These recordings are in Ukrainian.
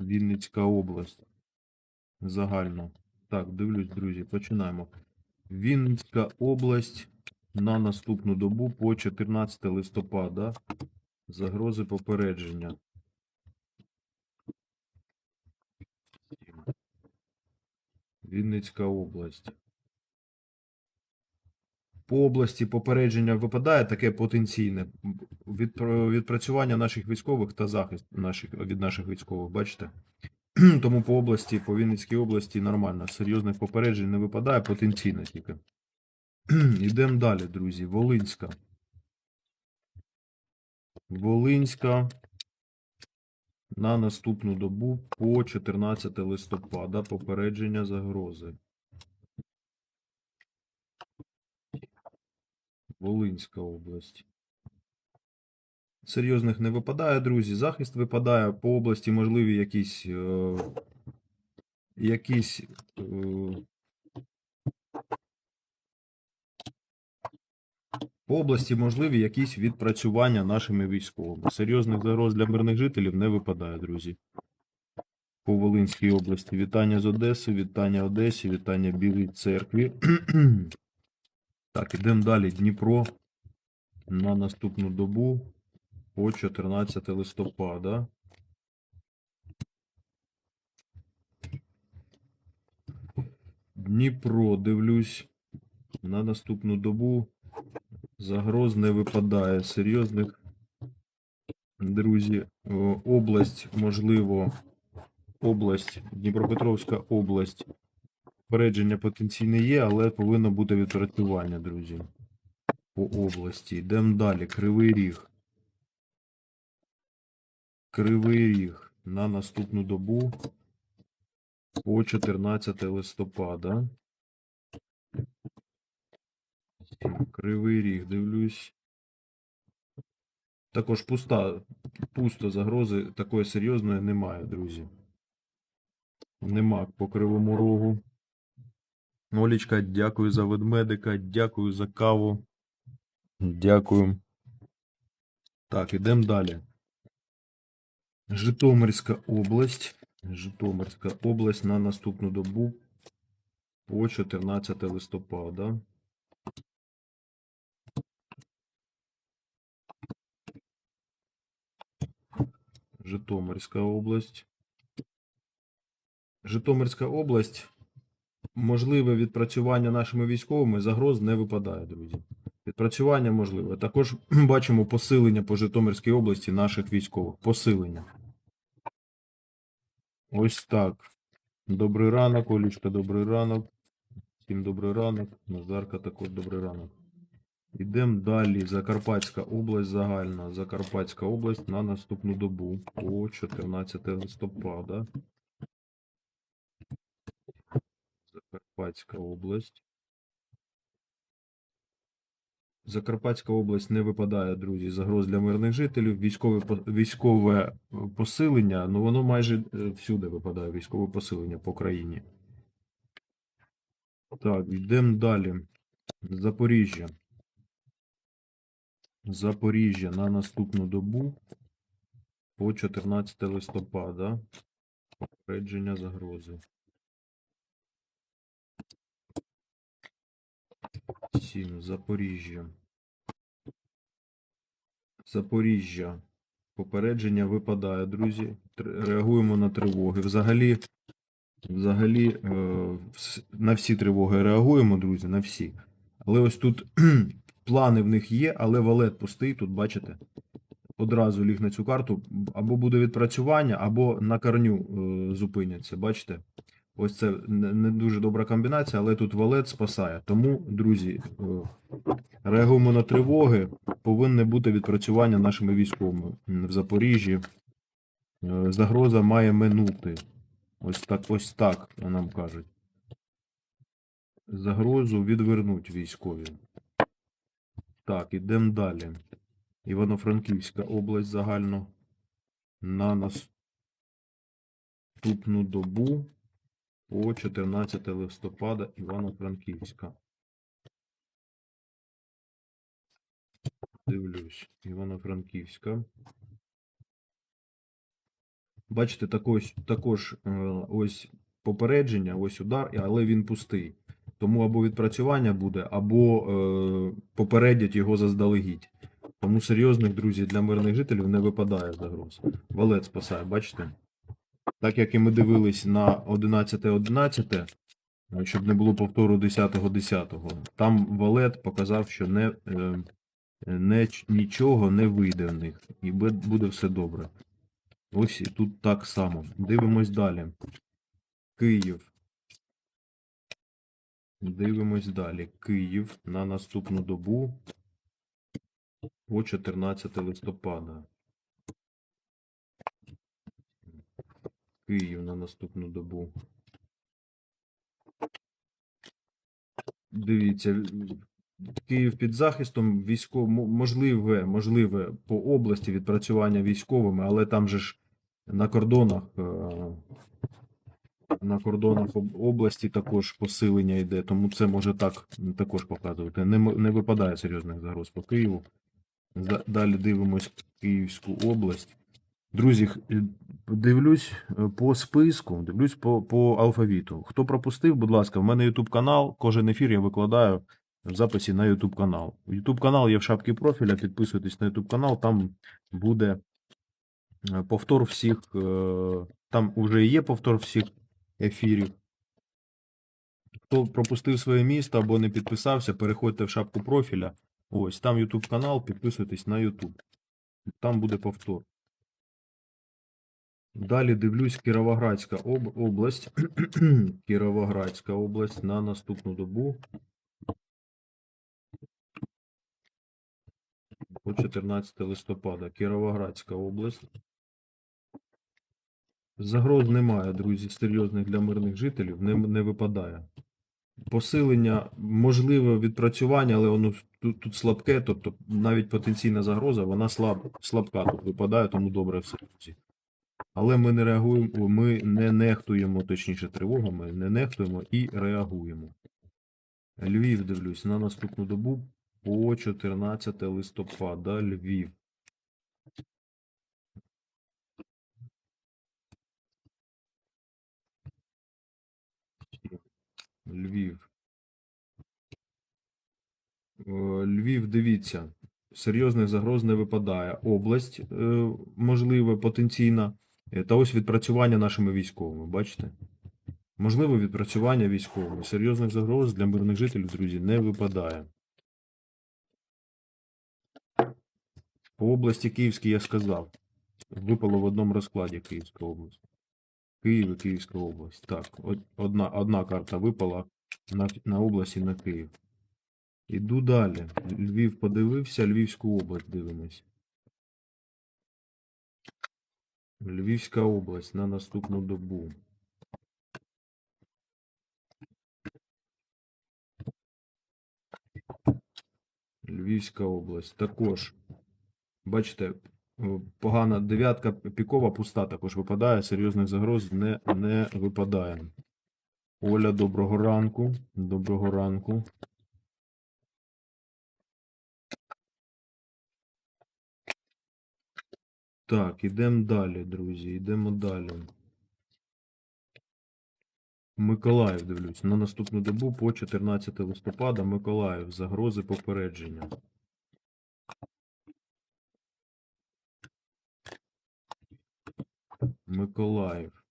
Вінницька область. Загально. Так, дивлюсь, друзі, починаємо. Вінницька область на наступну добу по 14 листопада. Загрози попередження. Вінницька область. По області попередження випадає таке потенційне відпра- відпрацювання наших військових та захист наших, від наших військових, бачите? Тому по області, по Вінницькій області нормально. Серйозних попереджень не випадає, потенційно тільки. Йдемо далі, друзі. Волинська. Волинська на наступну добу по 14 листопада. Попередження загрози. Волинська область. Серйозних не випадає, друзі. Захист випадає по області, можливі якісь. Е, якісь. Е, по області можливі якісь відпрацювання нашими військовими. Серйозних загроз для мирних жителів не випадає, друзі. По Волинській області. Вітання з Одеси, вітання Одесі, вітання Білій церкві. Так, ідемо далі. Дніпро на наступну добу по 14 листопада. Дніпро, дивлюсь, на наступну добу загроз не випадає. Серйозних, друзі, область, можливо, область, Дніпропетровська область. Попередження потенційне є, але повинно бути відпрацювання, друзі. По області. Йдемо далі. Кривий ріг. Кривий ріг на наступну добу по 14 листопада. Кривий ріг, дивлюсь. Також пуста, пусто загрози такої серйозної немає, друзі. Нема по кривому рогу. Олічка, дякую за ведмедика, дякую за каву. Дякую. Так, ідемо далі. Житомирська область. Житомирська область на наступну добу по 14 листопада. Житомирська область. Житомирська область. Можливе відпрацювання нашими військовими загроз не випадає, друзі. Відпрацювання можливе. Також бачимо посилення по Житомирській області наших військових. Посилення. Ось так. Добрий ранок, Олічка, добрий ранок. Всім добрий ранок. Назарка також добрий ранок. Йдемо далі. Закарпатська область загальна. Закарпатська область на наступну добу по 14 листопада. Закарпатська область. Закарпатська область не випадає, друзі, загроз для мирних жителів. Військове, військове е, посилення, ну воно майже е, всюди випадає, військове посилення по країні. Так, йдемо далі. Запоріжжя. Запоріжжя на наступну добу по 14 листопада. Попередження загрози. 7. Запоріжжя. Запоріжжя. Попередження випадає, друзі. Реагуємо на тривоги. Взагалі, взагалі е, на всі тривоги реагуємо, друзі, на всі. Але ось тут плани в них є, але валет пустий, тут бачите. Одразу ліг на цю карту. Або буде відпрацювання, або на корню е, зупиняться. Бачите? Ось це не дуже добра комбінація, але тут валет спасає. Тому, друзі, е, реагуємо на тривоги. Повинне бути відпрацювання нашими військовими в Запоріжжі. Е, Загроза має минути. Ось так, ось так нам кажуть. Загрозу відвернуть військові. Так, ідемо далі. Івано-Франківська область загально на наступну добу по 14 листопада Івано-Франківська. Дивлюсь, Івано-Франківська. Бачите, також, також е, ось попередження, ось удар, але він пустий. Тому або відпрацювання буде, або е, попередять його заздалегідь. Тому серйозних, друзі, для мирних жителів не випадає загроз. Валет спасає, бачите? Так як і ми дивились на 11.11, е, щоб не було повтору 10.10, там валет показав, що не, е, не, нічого не вийде в них, і буде все добре. Ось і тут так само. Дивимось далі. Київ. Дивимось далі. Київ на наступну добу по 14 листопада. Київ на наступну добу. Дивіться, Київ під захистом військов... можливе, можливе по області відпрацювання військовими, але там же ж на кордонах, е, на кордонах області також посилення йде, тому це може так також показувати. Не, не випадає серйозних загроз по Києву. Далі дивимось Київську область. Друзі, дивлюсь е, по списку, дивлюсь по, по алфавіту. Хто пропустив, будь ласка, в мене YouTube канал. Кожен ефір я викладаю в записі на YouTube канал. YouTube канал є в шапці профіля. Підписуйтесь на YouTube канал, там буде е, повтор всіх. е, Там вже є повтор всіх ефірів. Хто пропустив своє місто або не підписався, переходьте в шапку профіля. Ось там YouTube канал, підписуйтесь на YouTube. Там буде повтор. Далі дивлюсь Кіровоградська об- область. Кіровоградська область на наступну добу. По 14 листопада. Кіровоградська область. Загроз немає, друзі, серйозних для мирних жителів не, не випадає. Посилення, можливе відпрацювання, але воно тут, тут слабке, тобто навіть потенційна загроза, вона слаб, слабка тут випадає, тому добре все. Але ми не реагуємо, ми не нехтуємо, точніше, тривогами, не нехтуємо і реагуємо. Львів дивлюсь на наступну добу по 14 листопада. Львів. Львів. Е, Львів, дивіться, серйозних загроз не випадає. Область, е, можливо, потенційна. Е, Та ось відпрацювання нашими військовими, бачите? Можливо, відпрацювання військовими. Серйозних загроз для мирних жителів, друзі, не випадає. По області Київській я сказав. Випало в одному розкладі Київська область. Київ і Київська область. Так, одна, одна карта випала на, на область і на Київ. Іду далі. Львів подивився, Львівську область дивимось. Львівська область на наступну добу. Львівська область. Також, бачите, е, погана дев'ятка пікова пуста також випадає, серйозних загроз не, не випадає. Оля, доброго ранку. Доброго ранку. Так, ідемо далі, друзі, йдемо далі. Миколаїв дивлюсь. На наступну добу по 14 листопада Миколаїв. Загрози попередження. Миколаїв.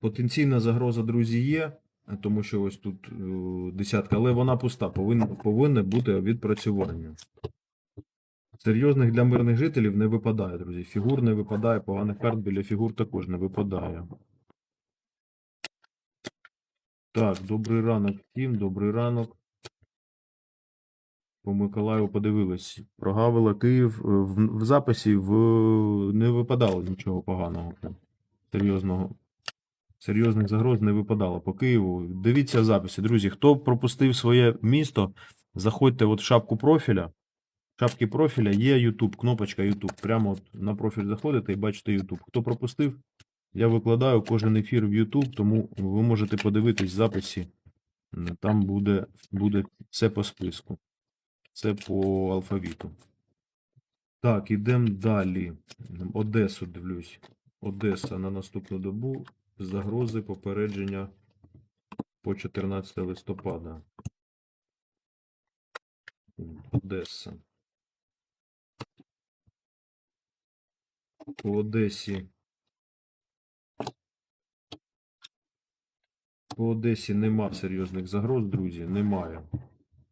Потенційна загроза, друзі, є, тому що ось тут е, десятка, але вона пуста. Повинна, повинне бути відпрацювання. Серйозних для мирних жителів не випадає, друзі. Фігур не випадає, поганих карт біля фігур також не випадає. Так, добрий ранок всім, добрий ранок. По Миколаєву подивились. Прогавила Київ е, в, в записі в... не випадало нічого поганого. Серйозного. Серйозних загроз не випадало по Києву. Дивіться в записі, друзі. Хто пропустив своє місто, заходьте от в шапку профіля. В шапці профіля є YouTube, кнопочка YouTube. Прямо от на профіль заходите і бачите YouTube. Хто пропустив, я викладаю кожен ефір в YouTube, тому ви можете подивитись записі. Там буде, буде все по списку. Це по алфавіту. Так, ідемо далі. Одесу дивлюсь. Одеса на наступну добу. Загрози попередження по 14 листопада. Одеса. По Одесі. По Одесі нема серйозних загроз, друзі. Немає.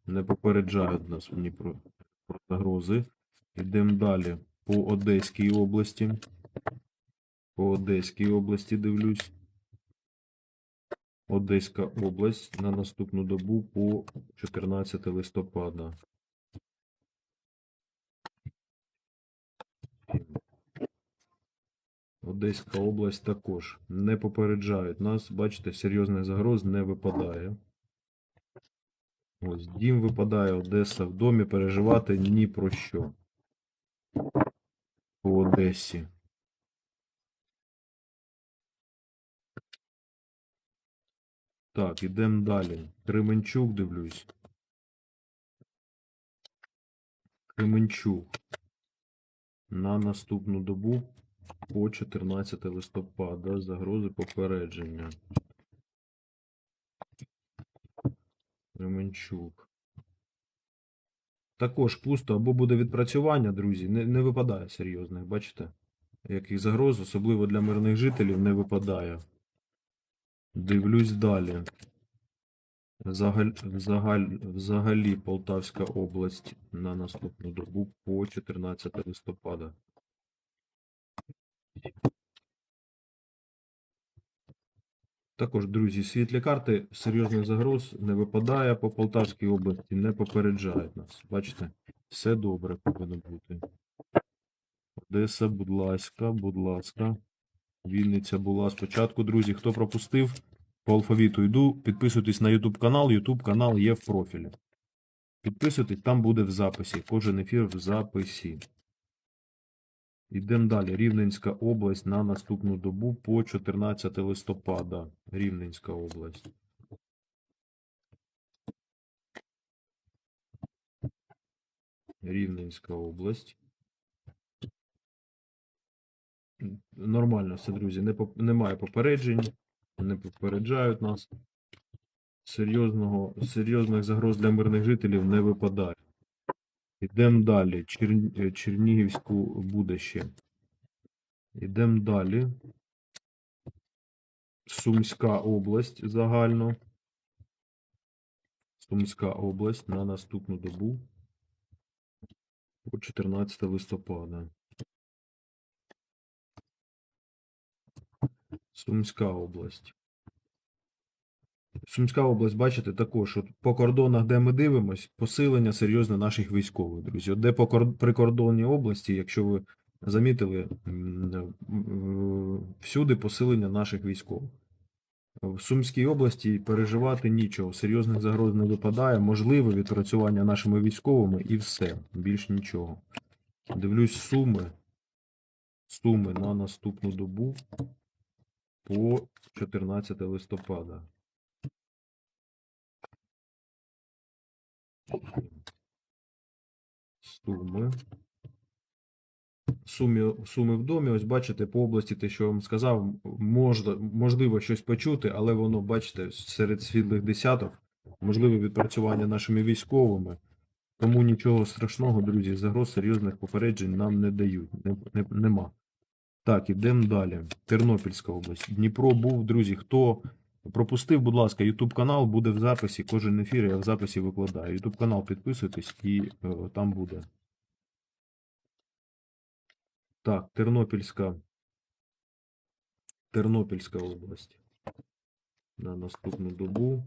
Не попереджають нас ні про, про загрози. Йдемо далі. По Одеській області. По Одеській області дивлюсь. Одеська область на наступну добу по 14 листопада. Одеська область також не попереджають нас. Бачите, серйозних загроз не випадає. Ось дім випадає, Одеса в домі, переживати ні про що. По Одесі. Так, ідемо далі. Кременчук дивлюсь. Кременчук. На наступну добу по 14 листопада. Загрози попередження. Кременчук. Також пусто або буде відпрацювання, друзі. Не, не випадає серйозних, бачите? Яких загроз, особливо для мирних жителів, не випадає. Дивлюсь далі. Загаль, загаль, взагалі Полтавська область на наступну добу по 14 листопада. Також, друзі, світлі карти серйозних загроз не випадає по Полтавській області, не попереджають нас. Бачите, все добре повинно бути. Одеса, будь ласка, будь ласка. Вінниця була спочатку, друзі. Хто пропустив, по алфавіту йду. Підписуйтесь на YouTube канал. YouTube канал є в профілі. Підписуйтесь, там буде в записі. Кожен ефір в записі. Йдемо далі. Рівненська область на наступну добу по 14 листопада. Рівненська область. Рівненська область. Нормально все, друзі. Не поп- немає попереджень, не попереджають нас. Серйозного, серйозних загроз для мирних жителів не випадає. Йдемо далі. Чер... е, Чернігівську буде ще. Йдемо далі. Сумська область загально. Сумська область на наступну добу по 14 листопада. Сумська область. Сумська область, бачите, також от по кордонах, де ми дивимось, посилення серйозне наших військових, друзі. От де по прикордонній області, якщо ви замітили, всюди посилення наших військових. В Сумській області переживати нічого, серйозних загроз не випадає, можливе відпрацювання нашими військовими і все, більш нічого. Дивлюсь суми. Суми на наступну добу по 14 листопада. Суми. Суми, суми в домі. Ось бачите, по області, те, що вам сказав, можна, можливо щось почути, але воно, бачите, серед світлих десяток, можливе відпрацювання нашими військовими. Тому нічого страшного, друзі, загроз серйозних попереджень нам не дають. Не, не, нема. Так, ідемо далі. Тернопільська область. Дніпро був, друзі. Хто пропустив, будь ласка, YouTube канал буде в записі. Кожен ефір я в записі викладаю. YouTube канал підписуйтесь і е, там буде. Так, Тернопільська. Тернопільська область. На наступну добу.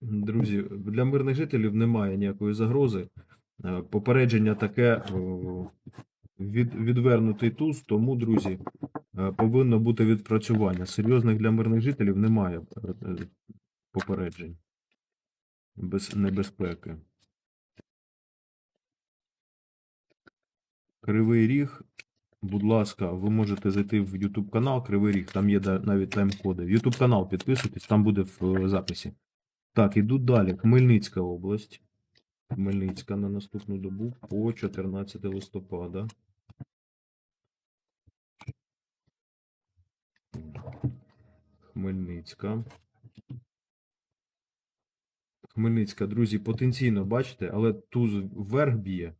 Друзі, для мирних жителів немає ніякої загрози. Е, Попередження таке від, відвернутий туз, тому, друзі, е, повинно бути відпрацювання. Серйозних для мирних жителів немає е, е, попереджень без небезпеки. Кривий ріг будь ласка, ви можете зайти в YouTube канал Кривий Ріг, там є навіть тайм-коди. YouTube канал підписуйтесь, там буде в е, записі. Так, іду далі. Хмельницька область. Хмельницька на наступну добу по 14 листопада. Хмельницька. Хмельницька, друзі, потенційно бачите, але туз вверх б'є.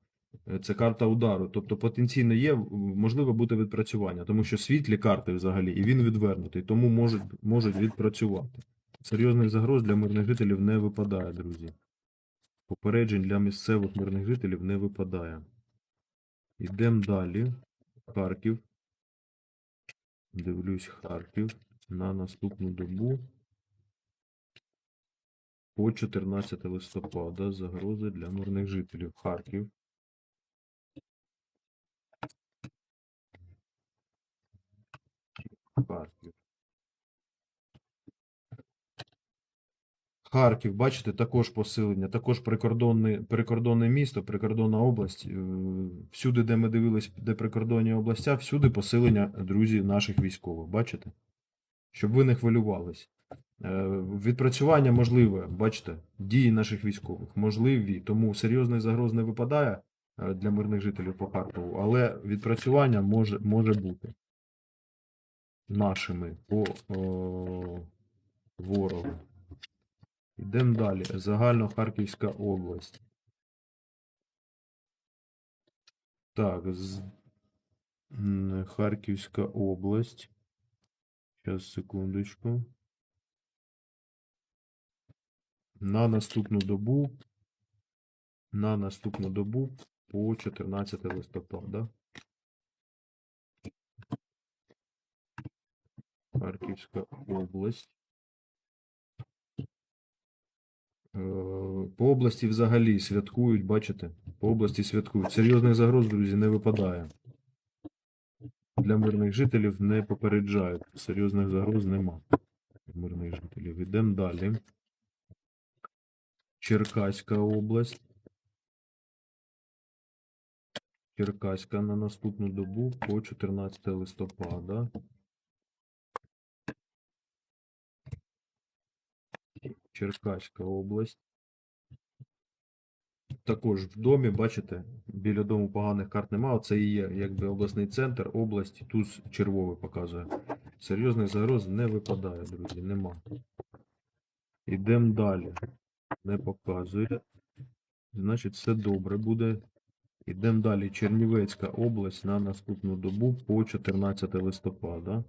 Е, Це карта удару. Тобто потенційно є, можливо бути відпрацювання, тому що світлі карти взагалі, і він відвернутий, тому можуть, можуть відпрацювати. Серйозних загроз для мирних жителів не випадає, друзі. Попереджень для місцевих мирних жителів не випадає. Йдемо далі. Харків. Дивлюсь Харків на наступну добу. По 14 листопада загрози для мирних жителів. Харків. Харків. Харків, бачите, також посилення, також прикордонне, прикордонне місто, прикордонна область. Е, Всюди, де ми дивились, де прикордонні областя, всюди посилення, друзі, наших військових. Бачите? Щоб ви не хвилювались. Е, Відпрацювання можливе, бачите, дії наших військових можливі, тому серйозних загроз не випадає е, для мирних жителів по Харкову, але відпрацювання може, може бути нашими по о, ворогу. Йдемо далі. Загально-Харківська область. Так, з... Харківська область. Зараз, секундочку. На наступну добу. На наступну добу по 14 листопада. Харківська область. Е, По області взагалі святкують, бачите? По області святкують. Серйозних загроз, друзі, не випадає. Для мирних жителів не попереджають. Серйозних загроз нема. Мирних жителів. Йдемо далі. Черкаська область. Черкаська на наступну добу по 14 листопада. Черкаська область. Також в домі, бачите, біля дому поганих карт немає. Це і є якби обласний центр, область, туз червовий показує. Серйозних загроз не випадає, друзі, нема. Йдемо далі. Не показує. Значить, все добре буде. Йдемо далі. Чернівецька область на наступну добу по 14 листопада.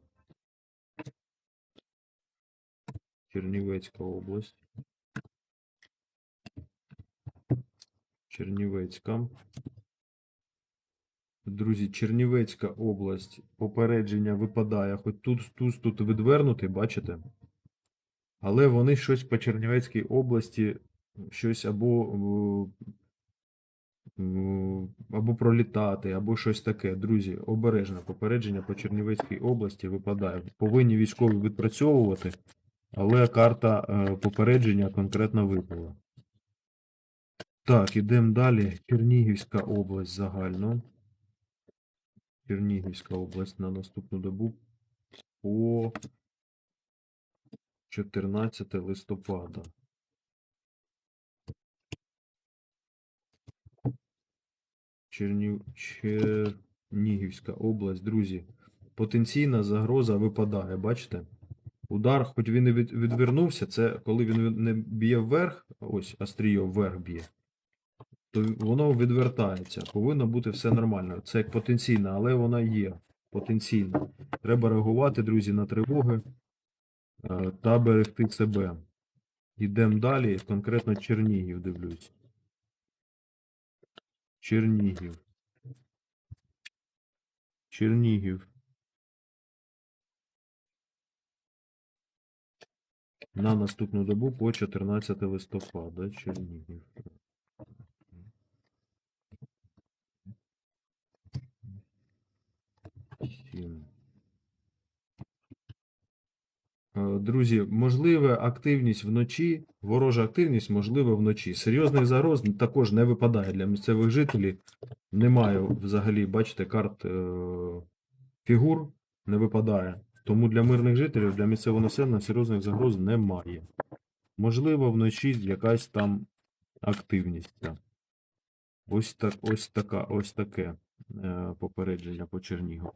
Чернівецька область. Чернівецька. Друзі, Чернівецька область. Попередження випадає. Хоч тут туз тут відвернутий, бачите? Але вони щось по Чернівецькій області, щось або, е, е, або пролітати, або щось таке. Друзі, обережно. Попередження по Чернівецькій області випадає. Повинні військові відпрацьовувати, але карта е, попередження конкретно випала. Так, ідемо далі. Чернігівська область загально. Чернігівська область на наступну добу по 14 листопада. Чернів... Чернігівська область, друзі. Потенційна загроза випадає, бачите? Удар, хоч він і відвернувся, це коли він не б'є вверх, ось остріє вверх б'є, то воно відвертається. Повинно бути все нормально. Це як потенційна, але вона є. Потенційна. Треба реагувати, друзі, на тривоги е, та берегти себе. Йдемо далі, конкретно Чернігів дивлюсь. Чернігів. Чернігів. На наступну добу по 14 листопада. Чернігів. Е, друзі, можливе активність вночі, ворожа активність можливе вночі. Серйозних загроз також не випадає для місцевих жителів. Немає взагалі, бачите, карт е, фігур не випадає. Тому для мирних жителів, для місцевого населення серйозних загроз немає. Можливо, вночі якась там активність. Ось так, ось така, ось таке е, попередження по Чернігову.